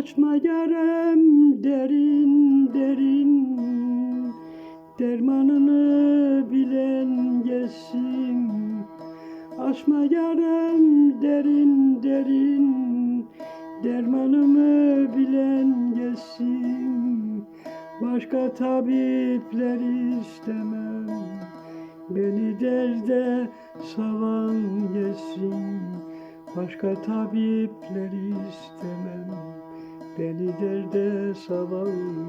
Açma yarem derin derin. Dermanını bilen gelsin. Açma yarem derin derin. Dermanımı bilen gelsin. Başka tabipler istemem. Beni derde salan gelsin. Başka tabipler istemem Beni derde salan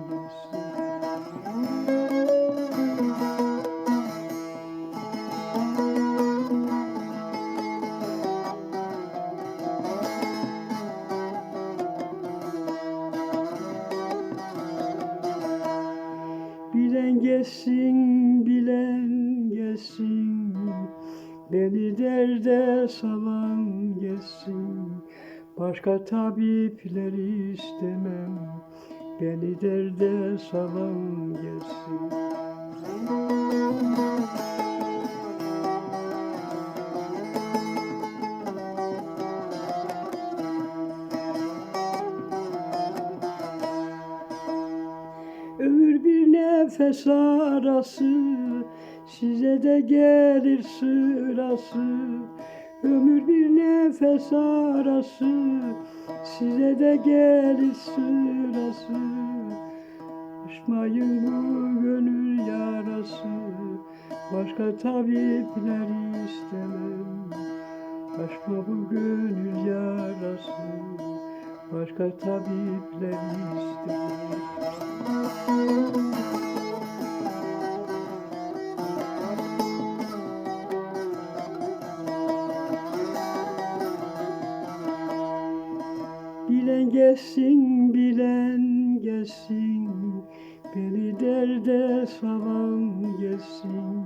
Bilen gelsin, bilen gelsin. Beni derde salan gelsin Başka tabipleri istemem. Beni derde salan gelsin. Ömür bir nefes arası Size de gelir sırası Ömür bir nefes arası Size de gelir sırası Açmayın bu gönül yarası Başka tabipler istemem. Açma bu gönül yarası Başka tabipler istemem Bilen gelsin, bilen gelsin. Beni derde salan gelsin.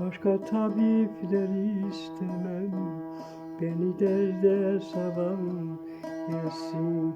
Başka tabipleri istemem. Beni derde salan gelsin